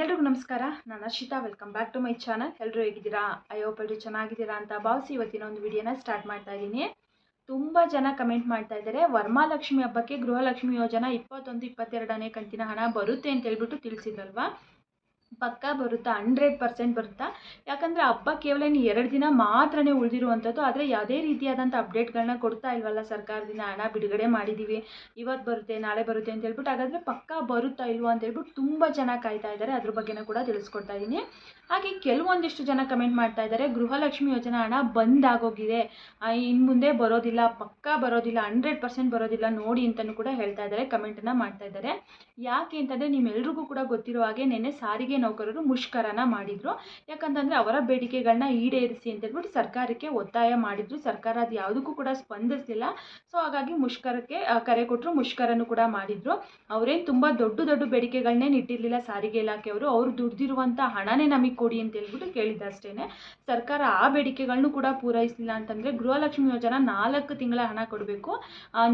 ಎಲ್ರಿಗೂ ನಮಸ್ಕಾರ. ನಾನು Arshitha welcome back to my channel ಎಲ್ಲರೂ ಹೇಗಿದ್ದೀರಾ? ಅಯ್ಯೋ ಎಲ್ಲರೂ ಚೆನ್ನಾಗಿದ್ದೀರಾ ಅಂತ ಭಾವಿಸಿ ಇವತ್ತಿನ ಒಂದು ವಿಡಿಯೋನ ಸ್ಟಾರ್ಟ್ ಮಾಡ್ತಾ ಇದ್ದೀನಿ. ತುಂಬ ಜನ ಕಮೆಂಟ್ ಮಾಡ್ತಾ ಇದ್ದಾರೆ. ವರ್ಮಾಲಕ್ಷ್ಮಿ ಹಬ್ಬಕ್ಕೆ ಗೃಹಲಕ್ಷ್ಮಿ ಯೋಜನಾ ಇಪ್ಪತ್ತೊಂದು, ಇಪ್ಪತ್ತೆರಡನೇ ಕಂತಿನ ಹಣ ಬರುತ್ತೆ ಅಂತ ಹೇಳ್ಬಿಟ್ಟು ತಿಳಿಸಿದ್ರಲ್ವಾ? ಪಕ್ಕ ಬರುತ್ತಾ? ಹಂಡ್ರೆಡ್ ಪರ್ಸೆಂಟ್ ಬರುತ್ತಾ? ಯಾಕಂದರೆ ಹಬ್ಬ ಕೇವಲ ಇನ್ನು ಎರಡು ದಿನ ಮಾತ್ರನೇ ಉಳಿದಿರುವಂಥದ್ದು. ಆದರೆ ಯಾವುದೇ ರೀತಿಯಾದಂಥ ಅಪ್ಡೇಟ್ಗಳನ್ನ ಕೊಡ್ತಾ ಇಲ್ವಲ್ಲ ಸರ್ಕಾರದಿಂದ? ಹಣ ಬಿಡುಗಡೆ ಮಾಡಿದ್ದೀವಿ ಇವತ್ತು ಬರುತ್ತೆ, ನಾಳೆ ಬರುತ್ತೆ ಅಂತ ಹೇಳ್ಬಿಟ್ಟು ಹಾಗಾದರೆ ಪಕ್ಕ ಬರುತ್ತಾ ಇಲ್ವಾ ಅಂತ ಹೇಳ್ಬಿಟ್ಟು ತುಂಬ ಜನ ಕಾಯ್ತಾ ಇದ್ದಾರೆ. ಅದ್ರ ಬಗ್ಗೆನೂ ಕೂಡ ತಿಳಿಸ್ಕೊಡ್ತಾ ಇದ್ದೀನಿ. ಹಾಗೆ ಕೆಲವೊಂದಿಷ್ಟು ಜನ ಕಮೆಂಟ್ ಮಾಡ್ತಾ ಇದ್ದಾರೆ. ಗೃಹಲಕ್ಷ್ಮಿ ಯೋಜನಾ ಹಣ ಬಂದ್ ಆಗೋಗಿದೆ ಇನ್ನು ಮುಂದೆ ಬರೋದಿಲ್ಲ, ಪಕ್ಕಾ ಬರೋದಿಲ್ಲ ಹಂಡ್ರೆಡ್ ಪರ್ಸೆಂಟ್ ಬರೋದಿಲ್ಲ ನೋಡಿ ಅಂತಲೂ ಕೂಡ ಹೇಳ್ತಾ ಇದ್ದಾರೆ ಕಮೆಂಟನ್ನು ಮಾಡ್ತಾ ಇದ್ದಾರೆ. ಯಾಕೆ ಅಂತಂದರೆ ನಿಮ್ಮೆಲ್ರಿಗೂ ಕೂಡ ಗೊತ್ತಿರೋ ಹಾಗೆ ನಿನ್ನೆ ಸಾರಿಗೆ ನೌಕರರು ಮುಷ್ಕರನ ಮಾಡಿದರು. ಯಾಕಂತಂದರೆ ಅವರ ಬೇಡಿಕೆಗಳನ್ನ ಈಡೇರಿಸಿ ಅಂತ ಹೇಳ್ಬಿಟ್ಟು ಸರ್ಕಾರಕ್ಕೆ ಒತ್ತಾಯ ಮಾಡಿದ್ರು. ಸರ್ಕಾರ ಅದು ಯಾವುದಕ್ಕೂ ಕೂಡ ಸ್ಪಂದಿಸಲಿಲ್ಲ. ಸೊ ಹಾಗಾಗಿ ಮುಷ್ಕರಕ್ಕೆ ಕರೆ ಕೊಟ್ಟರು ಮುಷ್ಕರನ್ನು ಕೂಡ ಮಾಡಿದರು. ಅವರೇನು ತುಂಬ ದೊಡ್ಡ ದೊಡ್ಡ ಬೇಡಿಕೆಗಳನ್ನೇ ನಿಟ್ಟಿರಲಿಲ್ಲ ಸಾರಿಗೆ ಇಲಾಖೆಯವರು. ಅವ್ರು ದುಡ್ದಿರುವಂಥ ಹಣನೇ ನಮಗೆ ಕೊಡಿ ಅಂತ ಹೇಳ್ಬಿಟ್ಟು ಕೇಳಿದ್ದಷ್ಟೇ ಸರ್ಕಾರ ಆ ಬೇಡಿಕೆಗಳನ್ನು ಕೂಡ ಪೂರೈಸಲಿಲ್ಲ ಅಂತಂದರೆ ಗೃಹಲಕ್ಷ್ಮಿ ಯೋಜನಾ ನಾಲ್ಕು ತಿಂಗಳ ಹಣ ಕೊಡಬೇಕು.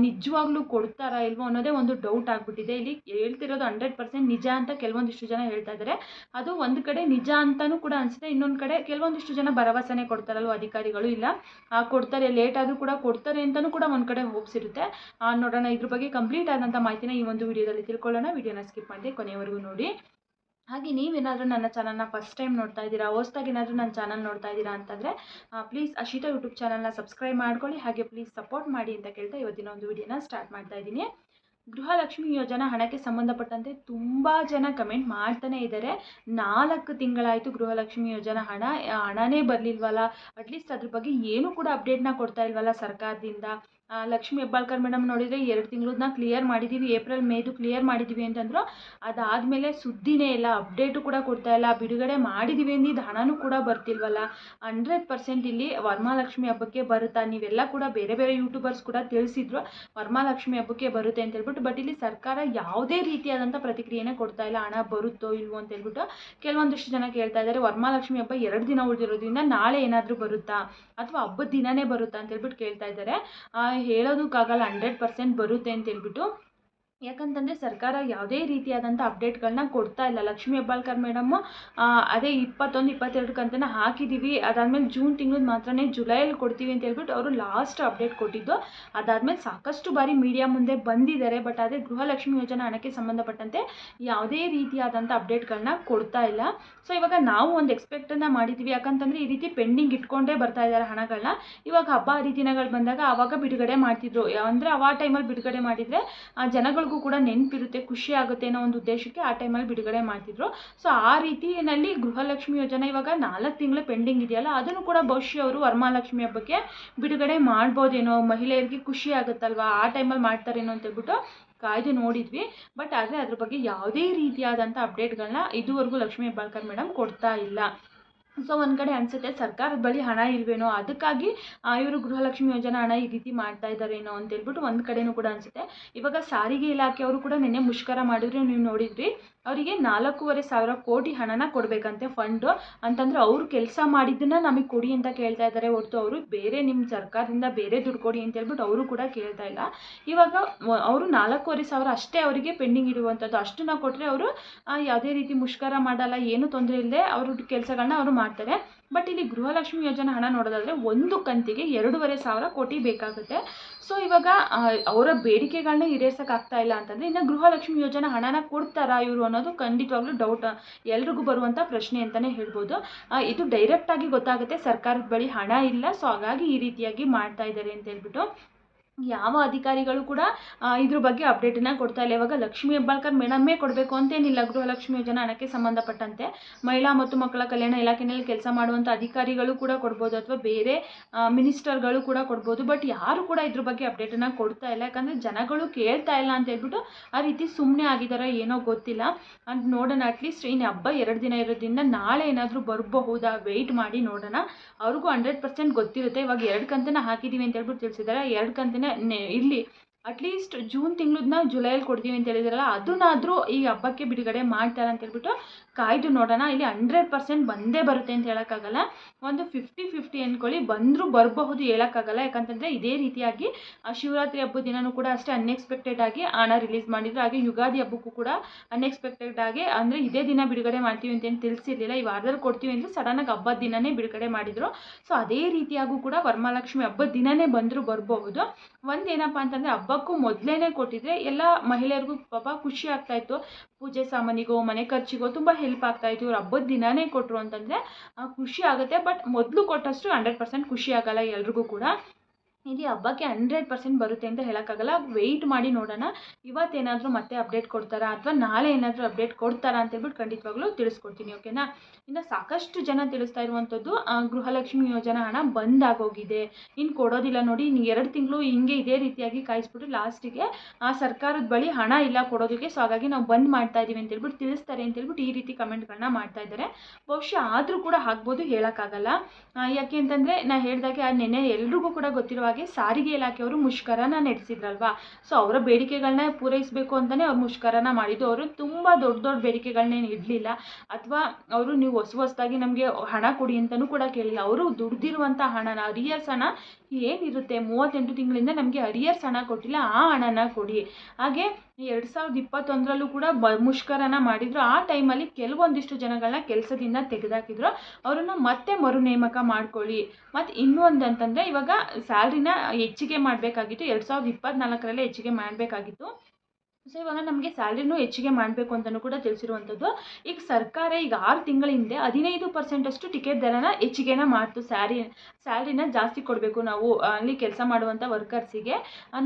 ನಿಜವಾಗ್ಲೂ ಕೊಡ್ತಾರಾ ಇಲ್ವೋ ಅನ್ನೋದೇ ಒಂದು ಡೌಟ್ ಆಗಿಬಿಟ್ಟಿದೆ. ಇಲ್ಲಿ ಹೇಳ್ತಿರೋದು ಹಂಡ್ರೆಡ್ ಪರ್ಸೆಂಟ್ ನಿಜ ಅಂತ ಕೆಲವೊಂದಿಷ್ಟು ಜನ ಹೇಳ್ತಾ ಇದ್ದಾರೆ ಅದು ಒಂದು ಕಡೆ ನಿಜ ಅಂತಲೂ ಕೂಡ ಅನಿಸುತ್ತೆ. ಇನ್ನೊಂದು ಕಡೆ ಕೆಲವೊಂದಿಷ್ಟು ಜನ ಭರವಸೆನೇ ಕೊಡ್ತಾರಲ್ವ ಅಧಿಕಾರಿಗಳು? ಇಲ್ಲ. ಕೊಡ್ತಾರೆ ಲೇಟ್ ಆದರೂ ಕೂಡ ಕೊಡ್ತಾರೆ ಅಂತಲೂ ಕೂಡ ಒಂದು ಕಡೆ ಹೋಪ್ಸ್ ಇರುತ್ತೆ. ನೋಡೋಣ ಇದ್ರ ಬಗ್ಗೆ ಕಂಪ್ಲೀಟ್ ಆದಂಥ ಮಾಹಿತಿನ ಈ ಒಂದು ವಿಡಿಯೋದಲ್ಲಿ ತಿಳ್ಕೊಳ್ಳೋಣ. ವಿಡಿಯೋನ ಸ್ಕಿಪ್ ಮಾಡಿದೆ ಕೊನೆಯವರೆಗೂ ನೋಡಿ. ಹಾಗೆ ನೀವೇನಾದರೂ ನನ್ನ ಚಾನಲ್ನ ಫಸ್ಟ್ ಟೈಮ್ ನೋಡ್ತಾ ಇದ್ದೀರಾ, ಹೊಸ್ದಾಗಿ ಏನಾದರೂ ನನ್ನ ಚಾನಲ್ ನೋಡ್ತಾ ಇದ್ದೀರಾ ಅಂತಂದರೆ ಪ್ಲೀಸ್ ಅಶಿತಾ ಯೂಟ್ಯೂಬ್ ಚಾನಲ್ನ ಸಬ್ಸ್ಕ್ರೈಬ್ ಮಾಡ್ಕೊಳ್ಳಿ, ಹಾಗೆ ಪ್ಲೀಸ್ ಸಪೋರ್ಟ್ ಮಾಡಿ ಅಂತ ಕೇಳ್ತಾ ಇವತ್ತಿನ ಒಂದು ವಿಡಿಯೋನ ಸ್ಟಾರ್ಟ್ ಮಾಡ್ತಾ ಇದ್ದೀನಿ. ಗೃಹಲಕ್ಷ್ಮಿ ಯೋಜನಾ ಹಣಕ್ಕೆ ಸಂಬಂಧಪಟ್ಟಂತೆ ತುಂಬ ಜನ ಕಮೆಂಟ್ ಮಾಡ್ತಾನೆ ಇದ್ದಾರೆ ನಾಲ್ಕು ತಿಂಗಳಾಯಿತು ಗೃಹಲಕ್ಷ್ಮಿ ಯೋಜನಾ ಹಣ ಹಣನೇ ಬರಲಿಲ್ವಲ್ಲ? ಅಟ್ಲೀಸ್ಟ್ ಅದ್ರ ಬಗ್ಗೆ ಏನೂ ಕೂಡ ಅಪ್ಡೇಟ್ನ ಕೊಡ್ತಾ ಇಲ್ವಲ್ಲ ಸರ್ಕಾರದಿಂದ? ಲಕ್ಷ್ಮಿ ಹೆಬ್ಬಾಳ್ಕರ್ ಮೇಡಮ್ ನೋಡಿದರೆ ಎರಡು ತಿಂಗಳನ್ನ ಕ್ಲಿಯರ್ ಮಾಡಿದ್ದೀವಿ ಏಪ್ರಿಲ್ ಮೇದು ಕ್ಲಿಯರ್ ಮಾಡಿದ್ದೀವಿ ಅಂತಂದರು. ಅದಾದಮೇಲೆ ಸುದ್ದಿನೇ ಇಲ್ಲ ಅಪ್ಡೇಟು ಕೂಡ ಕೊಡ್ತಾ ಇಲ್ಲ, ಬಿಡುಗಡೆ ಮಾಡಿದ್ದೀವಿ ಅಂದಿದ್ದು ಹಣನೂ ಕೂಡ ಬರ್ತಿಲ್ವಲ್ಲ. ಹಂಡ್ರೆಡ್ ಪರ್ಸೆಂಟ್ ಇಲ್ಲಿ ವರಮಹಾಲಕ್ಷ್ಮಿ ಹಬ್ಬಕ್ಕೆ ಬರುತ್ತಾ? ನೀವೆಲ್ಲ ಕೂಡ ಬೇರೆ ಬೇರೆ ಯೂಟ್ಯೂಬರ್ಸ್ ಕೂಡ ತಿಳಿಸಿದ್ರು ವರಮಹಾಲಕ್ಷ್ಮಿ ಹಬ್ಬಕ್ಕೆ ಬರುತ್ತೆ ಅಂತ ಹೇಳ್ಬಿಟ್ಟು ಬಟ್ ಇಲ್ಲಿ ಸರ್ಕಾರ ಯಾವುದೇ ರೀತಿಯಾದಂಥ ಪ್ರತಿಕ್ರಿಯೆನೇ ಕೊಡ್ತಾ ಇಲ್ಲ. ಹಣ ಬರುತ್ತೋ ಇಲ್ವೋ ಅಂತ ಹೇಳ್ಬಿಟ್ಟು ಕೆಲವೊಂದಿಷ್ಟು ಜನ ಕೇಳ್ತಾ ಇದ್ದಾರೆ ವರಮಹಾಲಕ್ಷ್ಮಿ ಹಬ್ಬ ಎರಡು ದಿನ ಉಳಿದಿರೋದ್ರಿಂದ ನಾಳೆ ಏನಾದರೂ ಬರುತ್ತಾ? ಅಥವಾ ಹಬ್ಬದ ದಿನನೇ ಬರುತ್ತಾ ಅಂತ ಹೇಳ್ಬಿಟ್ಟು ಕೇಳ್ತಾ ಇದ್ದಾರೆ. ಹೇಳೋದಕ್ಕಾಗಲ್ಲ ಹಂಡ್ರೆಡ್ ಪರ್ಸೆಂಟ್ ಬರುತ್ತೆ ಅಂತ ಹೇಳ್ಬಿಟ್ಟು ಯಾಕಂತಂದರೆ ಸರ್ಕಾರ ಯಾವುದೇ ರೀತಿಯಾದಂಥ ಅಪ್ಡೇಟ್ಗಳನ್ನ ಕೊಡ್ತಾ ಇಲ್ಲ. ಲಕ್ಷ್ಮೀ ಹೆಬ್ಬಾಳ್ಕರ್ ಮೇಡಮ್ಮು ಅದೇ ಇಪ್ಪತ್ತೊಂದು, ಇಪ್ಪತ್ತೆರಡು ಕಂತನ ಹಾಕಿದ್ದೀವಿ ಅದಾದಮೇಲೆ ಜೂನ್ ತಿಂಗಳದ್ದು ಮಾತ್ರನೇ ಜುಲೈಯಲ್ಲಿ ಕೊಡ್ತೀವಿ ಅಂತ ಹೇಳ್ಬಿಟ್ಟು ಅವರು ಲಾಸ್ಟ್ ಅಪ್ಡೇಟ್ ಕೊಟ್ಟಿದ್ದು. ಅದಾದಮೇಲೆ ಸಾಕಷ್ಟು ಬಾರಿ ಮೀಡಿಯಾ ಮುಂದೆ ಬಂದಿದ್ದಾರೆ. ಬಟ್ ಅದೇ ಗೃಹಲಕ್ಷ್ಮಿ ಯೋಜನಾ ಹಣಕ್ಕೆ ಸಂಬಂಧಪಟ್ಟಂತೆ ಯಾವುದೇ ರೀತಿಯಾದಂಥ ಅಪ್ಡೇಟ್ಗಳನ್ನ ಕೊಡ್ತಾ ಇಲ್ಲ. ಸೊ, ಇವಾಗ ನಾವು ಒಂದು ಎಕ್ಸ್ಪೆಕ್ಟನ್ನು ಮಾಡಿದ್ದೀವಿ ಯಾಕಂತಂದರೆ ಈ ರೀತಿ ಪೆಂಡಿಂಗ್ ಇಟ್ಕೊಂಡೇ ಬರ್ತಾ ಇದ್ದಾರೆ ಹಣಗಳನ್ನ ಇವಾಗ ಹಬ್ಬ ಹರಿದಿನಗಳು ಬಂದಾಗ ಆವಾಗ ಬಿಡುಗಡೆ ಮಾಡ್ತಿದ್ರು. ಅಂದರೆ ಆ ಟೈಮಲ್ಲಿ ಬಿಡುಗಡೆ ಮಾಡಿದರೆ ಆ ಜನಗಳಿಗೂ ಕೂಡ ನೆನಪಿರುತ್ತೆ, ಖುಷಿ ಆಗುತ್ತೆ ಅನ್ನೋ ಒಂದು ಉದ್ದೇಶಕ್ಕೆ ಆ ಟೈಮಲ್ಲಿ ಬಿಡುಗಡೆ ಮಾಡ್ತಿದ್ರು. ಸೊ ಆ ರೀತಿಯಲ್ಲಿ ಗೃಹಲಕ್ಷ್ಮಿ ಯೋಜನೆ ಇವಾಗ ನಾಲ್ಕು ತಿಂಗಳು ಪೆಂಡಿಂಗ್ ಇದೆಯಲ್ಲ, ಅದನ್ನು ಕೂಡ ಬಹುಶಃ ಅವರು ವರಮಹಾಲಕ್ಷ್ಮಿ ಹಬ್ಬಕ್ಕೆ ಬಿಡುಗಡೆ ಮಾಡ್ಬೋದೇನೋ ಮಹಿಳೆಯರಿಗೆ ಖುಷಿ ಆಗುತ್ತಲ್ವಾ, ಆ ಟೈಮಲ್ಲಿ ಮಾಡ್ತಾರೇನೋ ಅಂತ ಹೇಳ್ಬಿಟ್ಟು ಕಾಯ್ದು ನೋಡಿದ್ವಿ. ಬಟ್ ಆದರೆ ಅದ್ರ ಬಗ್ಗೆ ಯಾವುದೇ ರೀತಿಯಾದಂಥ ಅಪ್ಡೇಟ್ಗಳನ್ನ ಇದುವರೆಗೂ ಲಕ್ಷ್ಮೀ ಹೆಬ್ಬಾಳ್ಕರ್ ಮೇಡಮ್ ಕೊಡ್ತಾ ಇಲ್ಲ. ಸೊ ಒಂದು ಕಡೆ ಅನಿಸುತ್ತೆ ಸರ್ಕಾರದ ಬಳಿ ಹಣ ಇಲ್ವೇನೋ, ಅದಕ್ಕಾಗಿ ಇವರು ಗೃಹಲಕ್ಷ್ಮಿ ಯೋಜನಾ ಹಣ ಈ ರೀತಿ ಮಾಡ್ತಾ ಇದ್ದಾರೇನೋ ಅಂತ ಹೇಳ್ಬಿಟ್ಟು ಒಂದು ಕಡೆಯೂ ಕೂಡ ಅನಿಸುತ್ತೆ. ಇವಾಗ ಸಾರಿಗೆ ಇಲಾಖೆಯವರು ಕೂಡ ನಿನ್ನೆ ಮುಷ್ಕರ ಮಾಡಿದ್ರು, ನೀವು ನೋಡಿದ್ರಿ. ಅವರಿಗೆ ನಾಲ್ಕೂವರೆ ಸಾವಿರ ಕೋಟಿ ಹಣನ ಕೊಡಬೇಕಂತೆ ಫಂಡು ಅಂತಂದ್ರೆ ಅವರು ಕೆಲಸ ಮಾಡಿದ್ದನ್ನ ನಮಗೆ ಕೊಡಿ ಅಂತ ಕೇಳ್ತಾ ಇದ್ದಾರೆ. ಹೊರತು ಅವರು ಬೇರೆ ನಿಮ್ಮ ಸರ್ಕಾರದಿಂದ ಬೇರೆ ದುಡ್ಡು ಕೊಡಿ ಅಂತ ಹೇಳ್ಬಿಟ್ಟು ಅವರು ಕೂಡ ಕೇಳ್ತಾ ಇಲ್ಲ. ಇವಾಗ ಅವರು ನಾಲ್ಕೂವರೆ ಸಾವಿರ ಅಷ್ಟೇ ಅವರಿಗೆ ಪೆಂಡಿಂಗ್ ಇರುವಂಥದ್ದು ಅಷ್ಟನ್ನ ಕೊಟ್ಟರೆ ಅವರು ಯಾವುದೇ ರೀತಿ ಮುಷ್ಕರ ಮಾಡಲ್ಲ, ಏನು ತೊಂದರೆ ಇಲ್ಲದೆ ಅವರು ಕೆಲಸಗಳನ್ನ ಅವರು ಮಾಡ್ತಾರೆ. ಬಟ್ ಇಲ್ಲಿ ಗೃಹಲಕ್ಷ್ಮಿ ಯೋಜನೆ ಹಣ ನೋಡೋದಾದ್ರೆ ಒಂದು ಕಂತಿಗೆ ಎರಡೂವರೆ ಸಾವಿರ ಕೋಟಿ ಬೇಕಾಗುತ್ತೆ. ಸೊ ಇವಾಗ ಅವರ ಬೇಡಿಕೆಗಳನ್ನ ಈಡೇರ್ಸೋಕ್ಕಾಗ್ತಾ ಇಲ್ಲ ಅಂತಂದರೆ ಇನ್ನು ಗೃಹಲಕ್ಷ್ಮಿ ಯೋಜನೆ ಹಣನ ಕೊಡ್ತಾರಾ ಇವರು ಅನ್ನೋದು ಖಂಡಿತವಾಗ್ಲೂ ಡೌಟ್ ಎಲ್ರಿಗೂ ಬರುವಂಥ ಪ್ರಶ್ನೆ ಅಂತಲೇ ಹೇಳ್ಬೋದು. ಇದು ಡೈರೆಕ್ಟಾಗಿ ಗೊತ್ತಾಗುತ್ತೆ ಸರ್ಕಾರದ ಬಳಿ ಹಣ ಇಲ್ಲ. ಸೊ ಹಾಗಾಗಿ ಈ ರೀತಿಯಾಗಿ ಮಾಡ್ತಾ ಇದ್ದಾರೆ ಅಂತ ಹೇಳ್ಬಿಟ್ಟು. ಯಾವ ಅಧಿಕಾರಿಗಳು ಕೂಡ ಇದ್ರ ಬಗ್ಗೆ ಅಪ್ಡೇಟನ್ನು ಕೊಡ್ತಾ ಇಲ್ಲ. ಇವಾಗ ಲಕ್ಷ್ಮೀ ಹೆಬ್ಬಾಳ್ಕರ್ ಮೇಡಮ್ಮೇ ಕೊಡಬೇಕು ಅಂತೇನಿಲ್ಲ ಗೃಹಲಕ್ಷ್ಮಿ ಯೋಜನಾ ಹಣಕ್ಕೆ ಸಂಬಂಧಪಟ್ಟಂತೆ ಮಹಿಳಾ ಮತ್ತು ಮಕ್ಕಳ ಕಲ್ಯಾಣ ಇಲಾಖೆಯಲ್ಲಿ ಕೆಲಸ ಮಾಡುವಂಥ ಅಧಿಕಾರಿಗಳು ಕೂಡ ಕೊಡ್ಬೋದು ಅಥವಾ ಬೇರೆ ಮಿನಿಸ್ಟರ್ಗಳು ಕೂಡ ಕೊಡ್ಬೋದು. ಬಟ್ ಯಾರು ಕೂಡ ಇದ್ರ ಬಗ್ಗೆ ಅಪ್ಡೇಟನ್ನು ಕೊಡ್ತಾ ಇಲ್ಲ. ಯಾಕಂದರೆ ಜನಗಳು ಕೇಳ್ತಾ ಇಲ್ಲ ಅಂತ ಹೇಳ್ಬಿಟ್ಟು ಆ ರೀತಿ ಸುಮ್ಮನೆ ಆಗಿದ್ದಾರೆ ಏನೋ ಗೊತ್ತಿಲ್ಲ. ಅಂತ ನೋಡೋಣ ಅಟ್ಲೀಸ್ಟ್ ಇನ್ನು ಹಬ್ಬ ಎರಡು ದಿನ ಇರೋದ್ರಿಂದ ನಾಳೆ ಏನಾದರೂ ಬರಬಹುದಾ? ವೆಯ್ಟ್ ಮಾಡಿ ನೋಡೋಣ. ಅವ್ರಿಗೂ ಹಂಡ್ರೆಡ್ ಪರ್ಸೆಂಟ್ ಗೊತ್ತಿರುತ್ತೆ. ಇವಾಗ ಎರಡು ಕಂತನ ಹಾಕಿದ್ದೀವಿ ಅಂತ ಹೇಳ್ಬಿಟ್ಟು ತಿಳಿಸಿದ್ದಾರೆ. ಎರಡು ಕಂತಿನ ಇಲ್ಲಿ ಅಟ್ಲೀಸ್ಟ್ ಜೂನ್ ತಿಂಗಳದ್ನ ಜುಲೈಯಲ್ಲಿ ಕೊಡ್ತೀವಿ ಅಂತ ಹೇಳಿದ್ರಲ್ಲ, ಅದನ್ನಾದರೂ ಈ ಹಬ್ಬಕ್ಕೆ ಬಿಡುಗಡೆ ಮಾಡ್ತಾರೆ ಅಂತ ಹೇಳ್ಬಿಟ್ಟು ಕಾಯ್ದು ನೋಡೋಣ. ಇಲ್ಲಿ ಹಂಡ್ರೆಡ್ ಪರ್ಸೆಂಟ್ ಬಂದೇ ಬರುತ್ತೆ ಅಂತ ಹೇಳೋಕ್ಕಾಗಲ್ಲ. ಒಂದು ಫಿಫ್ಟಿ ಫಿಫ್ಟಿ ಅಂದ್ಕೊಳ್ಳಿ ಬಂದರೂ ಬರಬಹುದು ಹೇಳೋಕ್ಕಾಗಲ್ಲ. ಯಾಕಂತಂದರೆ ಇದೇ ರೀತಿಯಾಗಿ ಶಿವರಾತ್ರಿ ಹಬ್ಬದ ದಿನವೂ ಕೂಡ ಅಷ್ಟೇ ಅನ್ಎಕ್ಸ್ಪೆಕ್ಟೆಡ್ ಆಗಿ ಹಣ ರಿಲೀಸ್ ಮಾಡಿದ್ರು. ಹಾಗೆ ಯುಗಾದಿ ಹಬ್ಬಕ್ಕೂ ಕೂಡ ಅನ್ಎಕ್ಸ್ಪೆಕ್ಟೆಡ್ ಆಗಿ, ಅಂದರೆ ಇದೇ ದಿನ ಬಿಡುಗಡೆ ಮಾಡ್ತೀವಿ ಅಂತೇನು ತಿಳಿಸಿರಲಿಲ್ಲ. ಈ ವಾರದಲ್ಲಿ ಕೊಡ್ತೀವಿ ಅಂದರೆ ಸಡನ್ನಾಗಿ ಹಬ್ಬದ ದಿನವೇ ಬಿಡುಗಡೆ ಮಾಡಿದರು. ಸೊ ಅದೇ ರೀತಿಯಾಗೂ ಕೂಡ ವರಮಹಾಲಕ್ಷ್ಮಿ ಹಬ್ಬದ ದಿನವೇ ಬಂದರೂ ಬರಬಹುದು. ಒಂದೇನಪ್ಪ ಅಂತಂದರೆ ಅಂತಂದರೆ ಹಬ್ಬಕ್ಕೂ ಮೊದಲೇ ಕೊಟ್ಟಿದ್ರೆ ಎಲ್ಲ ಮಹಿಳೆಯರಿಗೂ ಪಾಪ ಖುಷಿ ಆಗ್ತಾಯಿತ್ತು ಪೂಜೆ ಸಾಮಾನಿಗೋ, ಮನೆ ಖರ್ಚಿಗೋ ತುಂಬ ಹೆಲ್ಪ್ ಆಗ್ತಾಯಿತ್ತು ಇವ್ರು ಹಬ್ಬದ ದಿನಾನೇ ಕೊಟ್ಟರು ಅಂತಂದರೆ ಖುಷಿ ಆಗುತ್ತೆ. ಬಟ್ ಮೊದಲು ಕೊಟ್ಟಷ್ಟು ಹಂಡ್ರೆಡ್ ಪರ್ಸೆಂಟ್ ಖುಷಿ ಆಗಲ್ಲ ಎಲ್ರಿಗೂ ಕೂಡ. ಇಲ್ಲಿ ಹಬ್ಬಕ್ಕೆ ಹಂಡ್ರೆಡ್ ಪರ್ಸೆಂಟ್ ಬರುತ್ತೆ ಅಂತ ಹೇಳೋಕ್ಕಾಗಲ್ಲ. ವೆಯ್ಟ್ ಮಾಡಿ ನೋಡೋಣ. ಇವತ್ತೇನಾದರೂ ಮತ್ತೆ ಅಪ್ಡೇಟ್ ಕೊಡ್ತಾರಾ ಅಥವಾ ನಾಳೆ ಏನಾದರೂ ಅಪ್ಡೇಟ್ ಕೊಡ್ತಾರಾ ಅಂತ ಹೇಳ್ಬಿಟ್ಟು ಖಂಡಿತವಾಗ್ಲೂ ತಿಳಿಸ್ಕೊಡ್ತೀನಿ ಓಕೆನಾ ಇನ್ನು ಸಾಕಷ್ಟು ಜನ ತಿಳಿಸ್ತಾ ಇರುವಂಥದ್ದು ಗೃಹಲಕ್ಷ್ಮಿ ಯೋಜನಾ ಹಣ ಬಂದಾಗೋಗಿದೆ. ಇನ್ನು ಕೊಡೋದಿಲ್ಲ ನೋಡಿ ಇನ್ನು ಎರಡು ತಿಂಗಳು ಹಿಂಗೆ ಇದೇ ರೀತಿಯಾಗಿ ಕಾಯಿಸ್ಬಿಟ್ಟು ಲಾಸ್ಟಿಗೆ, ಆ, ಸರ್ಕಾರದ ಬಳಿ ಹಣ ಇಲ್ಲ ಕೊಡೋದಕ್ಕೆ ಸೊ ಹಾಗಾಗಿ ನಾವು ಬಂದ್ ಮಾಡ್ತಾ ಇದ್ದೀವಿ ಅಂತ ಹೇಳ್ಬಿಟ್ಟು ತಿಳಿಸ್ತಾರೆ ಅಂತ ಹೇಳ್ಬಿಟ್ಟು ಈ ರೀತಿ ಕಮೆಂಟ್ಗಳನ್ನ ಮಾಡ್ತಾ ಇದ್ದಾರೆ. ಬಹುಶಃ ಆದರೂ ಕೂಡ ಆಗ್ಬೋದು ಹೇಳೋಕ್ಕಾಗಲ್ಲ. ಯಾಕೆ ಅಂತಂದರೆ ನಾ ಹೇಳ್ದಾಗೆ ನೆನೆ ಎಲ್ರಿಗೂ ಕೂಡ ಗೊತ್ತಿರೋ ಹಾಗೆ ಸಾರಿಗೆ ಇಲಾಖೆಯವರು ಮುಷ್ಕರನ ನಡೆಸಿದ್ರಲ್ವಾ? ಸೊ ಅವರ ಬೇಡಿಕೆಗಳನ್ನ ಪೂರೈಸಬೇಕು ಅಂತಲೇ ಅವ್ರು ಮುಷ್ಕರನ ಮಾಡಿದ್ದು. ಅವರು ತುಂಬ ದೊಡ್ಡ ದೊಡ್ಡ ಬೇಡಿಕೆಗಳನ್ನೇನು ಇಡಲಿಲ್ಲ. ಅಥವಾ ಅವರು ನೀವು ಹೊಸ ಹೊಸದಾಗಿ ನಮಗೆ ಹಣ ಕೊಡಿ ಅಂತಲೂ ಕೂಡ ಕೇಳಿಲ್ಲ. ಅವರು ದುಡ್ದಿರುವಂಥ ಹಣನ, ಅರಿಯರ್ಸ್ ಹಣ ಏನಿರುತ್ತೆ? ಮೂವತ್ತೆಂಟು ತಿಂಗಳಿಂದ ನಮಗೆ ಅರಿಯರ್ಸ್ ಹಣ ಕೊಟ್ಟಿಲ್ಲ. ಆ ಹಣನ ಕೊಡಿ. ಹಾಗೆ ಎರಡು ಸಾವಿರದ ಇಪ್ಪತ್ತೊಂದರಲ್ಲೂ ಕೂಡ ಬ, ಮುಷ್ಕರನ ಮಾಡಿದ್ರು. ಆ ಟೈಮಲ್ಲಿ ಕೆಲವೊಂದಿಷ್ಟು ಜನಗಳನ್ನ ಕೆಲಸದಿಂದ ತೆಗೆದಾಕಿದ್ರು. ಅವರನ್ನು ಮತ್ತೆ ಮರು ನೇಮಕ ಮಾಡ್ಕೊಳ್ಳಿ. ಮತ್ತು ಇನ್ನೊಂದು ಅಂತಂದರೆ ಇವಾಗ ಸ್ಯಾಲ್ರಿನ ಹೆಚ್ಚಿಗೆ ಮಾಡಬೇಕಾಗಿತ್ತು. ಎರಡು ಸಾವಿರದ ಇಪ್ಪತ್ತ್ನಾಲ್ಕರಲ್ಲೇ ಹೆಚ್ಚಿಗೆ ಮಾಡಬೇಕಾಗಿತ್ತು. ಸೊ ಇವಾಗ ನಮಗೆ ಸ್ಯಾಲ್ರಿನೂ ಹೆಚ್ಚಿಗೆ ಮಾಡಬೇಕು ಅಂತಲೂ ಕೂಡ ತಿಳಿಸಿರುವಂಥದ್ದು. ಈಗ ಸರ್ಕಾರ ಈಗ ಆರು ತಿಂಗಳ ಹಿಂದೆ ಹದಿನೈದು ಪರ್ಸೆಂಟಷ್ಟು ಟಿಕೆಟ್ ದರನ ಹೆಚ್ಚಿಗೆನ ಮಾಡ್ತು. ಸ್ಯಾರಿ ಸ್ಯಾಲ್ರಿನ ಜಾಸ್ತಿ ಕೊಡಬೇಕು ನಾವು ಅಲ್ಲಿ ಕೆಲಸ ಮಾಡುವಂಥ ವರ್ಕರ್ಸಿಗೆ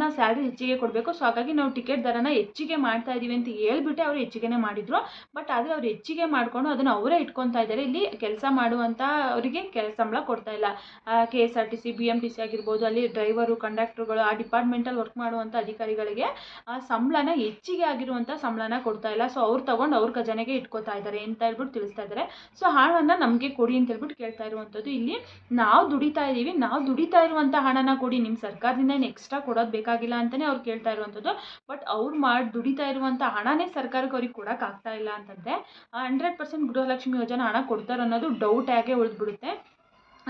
ನಾವು ಸ್ಯಾಲ್ರಿ ಹೆಚ್ಚಿಗೆ ಕೊಡಬೇಕು. ಸೊ ಹಾಗಾಗಿ ನಾವು ಟಿಕೆಟ್ ದರನ ಹೆಚ್ಚಿಗೆ ಮಾಡ್ತಾ ಇದ್ದೀವಿ ಅಂತ ಹೇಳ್ಬಿಟ್ಟೆ ಅವರು ಹೆಚ್ಚಿಗೆನೇ ಮಾಡಿದರು. ಬಟ್ ಆದರೆ ಅವ್ರು ಹೆಚ್ಚಿಗೆ ಮಾಡಿಕೊಂಡು ಅದನ್ನು ಅವರೇ ಇಟ್ಕೊತಾ ಇದ್ದಾರೆ. ಇಲ್ಲಿ ಕೆಲಸ ಮಾಡುವಂಥ ಅವರಿಗೆ ಕೆಲಸ ಸಂಬಳ ಕೊಡ್ತಾ ಇಲ್ಲ. K S R T C B M T C ಆಗಿರ್ಬೋದು, ಅಲ್ಲಿ ಡ್ರೈವರು ಕಂಡಕ್ಟ್ರುಗಳು ಆ ಡಿಪಾರ್ಟ್ಮೆಂಟಲ್ಲಿ ವರ್ಕ್ ಮಾಡುವಂಥ ಅಧಿಕಾರಿಗಳಿಗೆ ಆ ಸಂಬಳನ ಹೆಚ್ಚಿಗೆ ಆಗಿರುವಂಥ ಸಂಬಳನ ಕೊಡ್ತಾ ಇಲ್ಲ. ಸೊ ಅವ್ರು ತಗೊಂಡು ಅವ್ರ ಖಜಾನೆಗೆ ಇಟ್ಕೋತಾ ಇದ್ದಾರೆ ಅಂತ ಹೇಳ್ಬಿಟ್ಟು ತಿಳಿಸ್ತಾ ಇದ್ದಾರೆ ಸೊ ಹಣವನ್ನ ನಮಗೆ ಕೊಡಿ ಅಂತ ಹೇಳ್ಬಿಟ್ಟು ಕೇಳ್ತಾ ಇರುವಂಥದ್ದು. ಇಲ್ಲಿ ನಾವು ದುಡಿತಾ ಇದ್ದೀವಿ ನಾವು ದುಡಿತಾ ಇರುವಂಥ ಹಣನ ಕೊಡಿ. ನಿಮ್ಮ ಸರ್ಕಾರದಿಂದ ಏನು ಎಕ್ಸ್ಟ್ರಾ ಕೊಡೋದು ಬೇಕಾಗಿಲ್ಲ ಅಂತಲೇ ಅವ್ರು ಕೇಳ್ತಾ ಇರುವಂಥದ್ದು. ಬಟ್ ಅವ್ರು ಮಾಡಿ ದುಡಿತಾ ಇರುವಂಥ ಹಣನೇ ಸರ್ಕಾರಕ್ಕೆ ಅವ್ರಿಗೆ ಕೊಡಕ್ ಆಗ್ತಾ ಇಲ್ಲ ಅಂತಂದರೆ ಹಂಡ್ರೆಡ್ ಪರ್ಸೆಂಟ್ ಗೃಹಲಕ್ಷ್ಮಿ ಯೋಜನೆ ಹಣ ಕೊಡ್ತಾರೆ ಅನ್ನೋದು ಡೌಟ್ ಆಗೇ ಉಳಿದ್ಬಿಡುತ್ತೆ.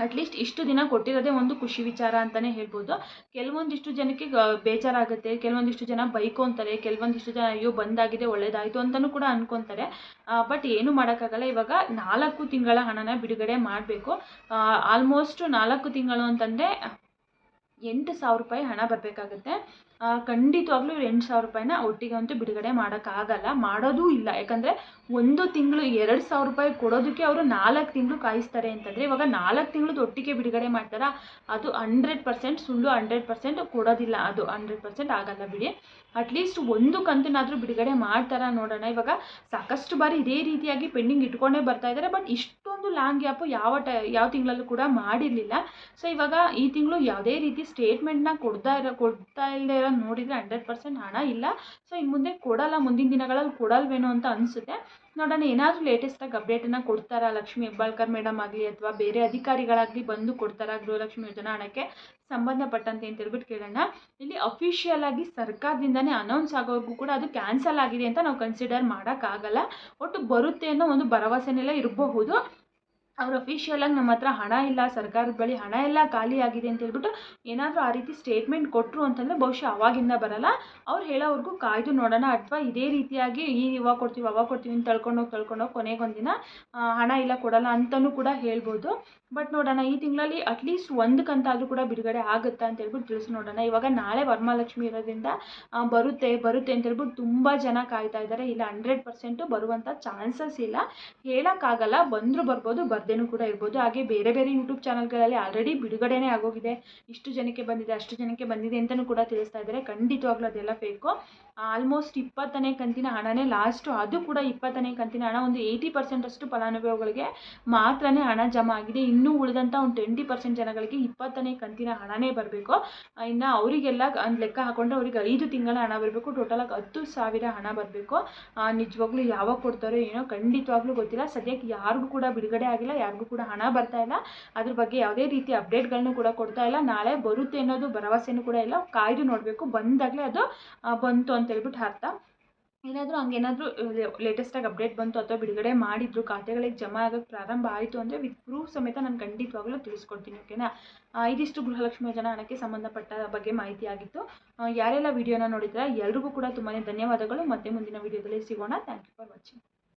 ಅಟ್ಲೀಸ್ಟ್ ಇಷ್ಟು ದಿನ ಕೊಟ್ಟಿರೋದೇ ಒಂದು ಖುಷಿ ವಿಚಾರ ಅಂತಲೇ ಹೇಳ್ಬೋದು. ಕೆಲವೊಂದಿಷ್ಟು ಜನಕ್ಕೆ ಬೇಜಾರಾಗುತ್ತೆ, ಕೆಲವೊಂದಿಷ್ಟು ಜನ ಬೈಕೊಂತಾರೆ, ಕೆಲವೊಂದಿಷ್ಟು ಜನ ಅಯ್ಯೋ ಬಂದಾಗಿದೆ, ಒಳ್ಳೇದಾಯಿತು ಅಂತಲೂ ಕೂಡ ಅನ್ಕೊಂತಾರೆ. ಬಟ್ ಏನು ಮಾಡೋಕ್ಕಾಗಲ್ಲ. ಇವಾಗ ನಾಲ್ಕು ತಿಂಗಳ ಹಣನ ಬಿಡುಗಡೆ ಮಾಡಬೇಕು. ಆಲ್ಮೋಸ್ಟ್ ನಾಲ್ಕು ತಿಂಗಳು ಅಂತಂದರೆ ಎಂಟು ಸಾವಿರ ರೂಪಾಯಿ ಹಣ ಬರಬೇಕಾಗುತ್ತೆ. ಖಂಡಿತವಾಗ್ಲೂ ಎಂಟು ಸಾವಿರ ರೂಪಾಯಿನ ಒಟ್ಟಿಗೆ ಅಂತೂ ಬಿಡುಗಡೆ ಮಾಡೋಕ್ಕಾಗಲ್ಲ. ಮಾಡೋದೂ ಇಲ್ಲ. ಯಾಕಂದರೆ ಒಂದು ತಿಂಗಳು ಎರಡು ಸಾವಿರ ರೂಪಾಯಿ ಕೊಡೋದಕ್ಕೆ ಅವರು ನಾಲ್ಕು ತಿಂಗಳು ಕಾಯಿಸ್ತಾರೆ ಅಂತಂದರೆ ಇವಾಗ ನಾಲ್ಕು ತಿಂಗಳದ್ದು ಒಟ್ಟಿಗೆ ಬಿಡುಗಡೆ ಮಾಡ್ತಾರಾ? ಅದು ಹಂಡ್ರೆಡ್ ಪರ್ಸೆಂಟ್ ಸುಳ್ಳು ಹಂಡ್ರೆಡ್ ಪರ್ಸೆಂಟ್ ಕೊಡೋದಿಲ್ಲ. ಅದು ಹಂಡ್ರೆಡ್ ಪರ್ಸೆಂಟ್ ಆಗಲ್ಲ ಬಿಡಿ. ಅಟ್ಲೀಸ್ಟ್ ಒಂದು ಕಂತನಾದರೂ ಬಿಡುಗಡೆ ಮಾಡ್ತಾರಾ ನೋಡೋಣ. ಇವಾಗ ಸಾಕಷ್ಟು ಬಾರಿ ಇದೇ ರೀತಿಯಾಗಿ ಪೆಂಡಿಂಗ್ ಇಟ್ಕೊಂಡೇ ಬರ್ತಾ ಇದ್ದಾರೆ ಬಟ್ ಇಷ್ಟೊಂದು ಲಾಂಗ್ ಗ್ಯಾಪು ಯಾವ ಟ, ಯಾವ ತಿಂಗಳಲ್ಲೂ ಕೂಡ ಮಾಡಿರಲಿಲ್ಲ. ಸೊ ಇವಾಗ ಈ ತಿಂಗಳು ಯಾವುದೇ ರೀತಿ ಸ್ಟೇಟ್ಮೆಂಟ್ನ ಕೊಡ್ತಾ ಇರೋ, ಕೊಡ್ತಾ ಇಲ್ಲದೆ ನೋಡಿದರೆ ಹಂಡ್ರೆಡ್ ಪರ್ಸೆಂಟ್ ಹಣ ಇಲ್ಲ. ಸೊ ಇನ್ನು ಮುಂದೆ ಕೊಡಲ್ಲ, ಮುಂದಿನ ದಿನಗಳಲ್ಲಿ ಕೊಡಲ್ವೇನೋ ಅಂತ ಅನಿಸುತ್ತೆ. ನೋಡೋಣ, ಏನಾದರೂ ಲೇಟೆಸ್ಟಾಗಿ ಅಪ್ಡೇಟನ್ನು ಕೊಡ್ತಾರಾ ಲಕ್ಷ್ಮಿ ಹೆಬ್ಬಾಳ್ಕರ್ ಮೇಡಮ್ ಆಗಲಿ ಅಥವಾ ಬೇರೆ ಅಧಿಕಾರಿಗಳಾಗಲಿ ಬಂದು ಕೊಡ್ತಾರಾ ಗೃಹಲಕ್ಷ್ಮಿ ಯೋಜನಾ ಹಣಕ್ಕೆ ಸಂಬಂಧಪಟ್ಟಂತೆ ಅಂತ ಹೇಳ್ಬಿಟ್ಟು ಕೇಳೋಣ. ಇಲ್ಲಿ ಅಫಿಷಿಯಲ್ ಆಗಿ ಸರ್ಕಾರದಿಂದನೇ ಅನೌನ್ಸ್ ಆಗೋವರೆಗೂ ಕೂಡ ಅದು ಕ್ಯಾನ್ಸಲ್ ಆಗಿದೆ ಅಂತ ನಾವು ಕನ್ಸಿಡರ್ ಮಾಡೋಕ್ಕಾಗಲ್ಲ. ಒಟ್ಟು ಬರುತ್ತೆ ಅನ್ನೋ ಒಂದು ಭರವಸೆನೆಲ್ಲ ಇರಬಹುದು. ಅವ್ರು ಅಫಿಷಿಯಲಾಗಿ ನಮ್ಮ ಹತ್ರ ಹಣ ಇಲ್ಲ, ಸರ್ಕಾರದ ಬಳಿ ಹಣ ಎಲ್ಲ ಖಾಲಿ ಆಗಿದೆ ಅಂತ ಹೇಳ್ಬಿಟ್ಟು ಏನಾದರೂ ಆ ರೀತಿ ಸ್ಟೇಟ್ಮೆಂಟ್ ಕೊಟ್ಟರು ಅಂತಂದರೆ ಬಹುಶಃ ಆವಾಗಿಂದ ಬರಲ್ಲ. ಅವ್ರು ಹೇಳೋವರೆಗೂ ಕಾಯ್ದು ನೋಡೋಣ ಅಥವಾ ಇದೇ ರೀತಿಯಾಗಿ ಈ ಇವಾಗ ಕೊಡ್ತೀವಿ, ಅವಾಗ ಕೊಡ್ತೀವಿ ಅಂತ ತಳ್ಕೊಂಡೋಗಿ ತಳ್ಕೊಂಡೋಗಿ ಕೊನೆಗೊಂದಿನ ಹಣ ಇಲ್ಲ ಕೊಡಲ್ಲ ಅಂತಲೂ ಕೂಡ ಹೇಳ್ಬೋದು. ಬಟ್ ನೋಡೋಣ, ಈ ತಿಂಗಳಲ್ಲಿ ಅಟ್ಲೀಸ್ಟ್ ಒಂದು ಕಂತಾದರೂ ಕೂಡ ಬಿಡುಗಡೆ ಆಗುತ್ತಾ ಅಂತ ಹೇಳ್ಬಿಟ್ಟು ತಿಳಿಸಿ ನೋಡೋಣ. ಇವಾಗ ನಾಳೆ ವರಮಹಾಲಕ್ಷ್ಮಿ ಇರೋದ್ರಿಂದ ಬರುತ್ತೆ ಬರುತ್ತೆ ಅಂತ ಹೇಳ್ಬಿಟ್ಟು ತುಂಬ ಜನ ಕಾಯ್ತಾ ಇದ್ದಾರೆ. ಇಲ್ಲ ಹಂಡ್ರೆಡ್ ಪರ್ಸೆಂಟು ಬರುವಂಥ ಚಾನ್ಸಸ್ ಇಲ್ಲ. ಹೇಳೋಕ್ಕಾಗಲ್ಲ, ಬಂದರೂ ಬರ್ಬೋದು ಬರ್ದೇನೂ ಕೂಡ ಇರ್ಬೋದು. ಹಾಗೆ ಬೇರೆ ಬೇರೆ ಯೂಟ್ಯೂಬ್ ಚಾನಲ್ಗಳಲ್ಲಿ ಆಲ್ರೆಡಿ ಬಿಡುಗಡೆನೇ ಆಗೋಗಿದೆ. ಇಷ್ಟು ಜನಕ್ಕೆ ಬಂದಿದೆ, ಅಷ್ಟು ಜನಕ್ಕೆ ಬಂದಿದೆ ಅಂತಲೂ ಕೂಡ ತಿಳಿಸ್ತಾ ಇದ್ದಾರೆ. ಖಂಡಿತವಾಗ್ಲೂ ಅದೆಲ್ಲ ಫೇಕು ಆಲ್ಮೋಸ್ಟ್ ಇಪ್ಪತ್ತನೇ ಕಂತಿನ ಹಣನೇ ಲಾಸ್ಟು ಅದು ಕೂಡ ಇಪ್ಪತ್ತನೇ ಕಂತಿನ ಹಣ. ಒಂದು ಏಯ್ಟಿ ಪರ್ಸೆಂಟಷ್ಟು ಫಲಾನುಭವಿಗಳಿಗೆ ಮಾತ್ರನೇ ಹಣ ಜಮಾ ಆಗಿದೆ. ಇನ್ನೂ ಉಳಿದಂಥ ಒಂದು ಟ್ವೆಂಟಿ ಪರ್ಸೆಂಟ್ ಜನಗಳಿಗೆ ಇಪ್ಪತ್ತನೇ ಕಂತಿನ ಹಣನೇ ಬರಬೇಕು. ಇನ್ನು ಅವರಿಗೆಲ್ಲ ಒಂದು ಲೆಕ್ಕ ಹಾಕೊಂಡ್ರೆ ಅವ್ರಿಗೆ ಐದು ತಿಂಗಳ ಹಣ ಬರಬೇಕು. ಟೋಟಲಾಗಿ ಹತ್ತು ಸಾವಿರ ಹಣ ಬರಬೇಕು. ನಿಜವಾಗ್ಲೂ ಯಾವಾಗ ಕೊಡ್ತಾರೋ ಏನೋ ಖಂಡಿತವಾಗ್ಲೂ ಗೊತ್ತಿಲ್ಲ. ಸದ್ಯಕ್ಕೆ ಯಾರಿಗೂ ಕೂಡ ಬಿಡುಗಡೆ ಆಗಿಲ್ಲ. ಯಾರಿಗೂ ಕೂಡ ಹಣ ಬರ್ತಾ ಇಲ್ಲ. ಅದ್ರ ಬಗ್ಗೆ ಯಾವುದೇ ರೀತಿ ಅಪ್ಡೇಟ್ಗಳನ್ನು ಕೂಡ ಕೊಡ್ತಾ ಇಲ್ಲ. ನಾಳೆ ಬರುತ್ತೆ ಅನ್ನೋದು ಭರವಸೆನೂ ಕೂಡ ಇಲ್ಲ. ಕಾಯ್ದು ನೋಡಬೇಕು. ಬಂದಾಗಲೇ ಅದು ಬಂತು ಅಂತ ಹೇಳ್ಬಿಟ್ಟು ಅರ್ಥ. ಏನಾದರೂ ಹಂಗೇನಾದರೂ ಲೇಟೆಸ್ಟಾಗಿ ಅಪ್ಡೇಟ್ ಬಂತು ಅಥವಾ ಬಿಡುಗಡೆ ಮಾಡಿದ್ರು, ಖಾತೆಗಳಿಗೆ ಜಮಾ ಆಗೋಕ್ಕೆ ಪ್ರಾರಂಭ ಆಯಿತು ಅಂದರೆ ವಿತ್ ಪ್ರೂಫ್ ಸಮೇತ ನಾನು ಖಂಡಿತವಾಗ್ಲೂ ತಿಳಿಸ್ಕೊಡ್ತೀನಿ, ಓಕೆನಾ? ಇದಿಷ್ಟು ಗೃಹಲಕ್ಷ್ಮಿ ಯೋಜನಾ ಹಣಕ್ಕೆ ಸಂಬಂಧಪಟ್ಟ ಬಗ್ಗೆ ಮಾಹಿತಿ ಆಗಿತ್ತು. ಯಾರೆಲ್ಲ ವಿಡಿಯೋನ ನೋಡಿದ್ರೆ ಎಲ್ರಿಗೂ ಕೂಡ ತುಂಬಾ ಧನ್ಯವಾದಗಳು. ಮತ್ತೆ ಮುಂದಿನ ವಿಡಿಯೋದಲ್ಲಿ ಸಿಗೋಣ. Thank you for watching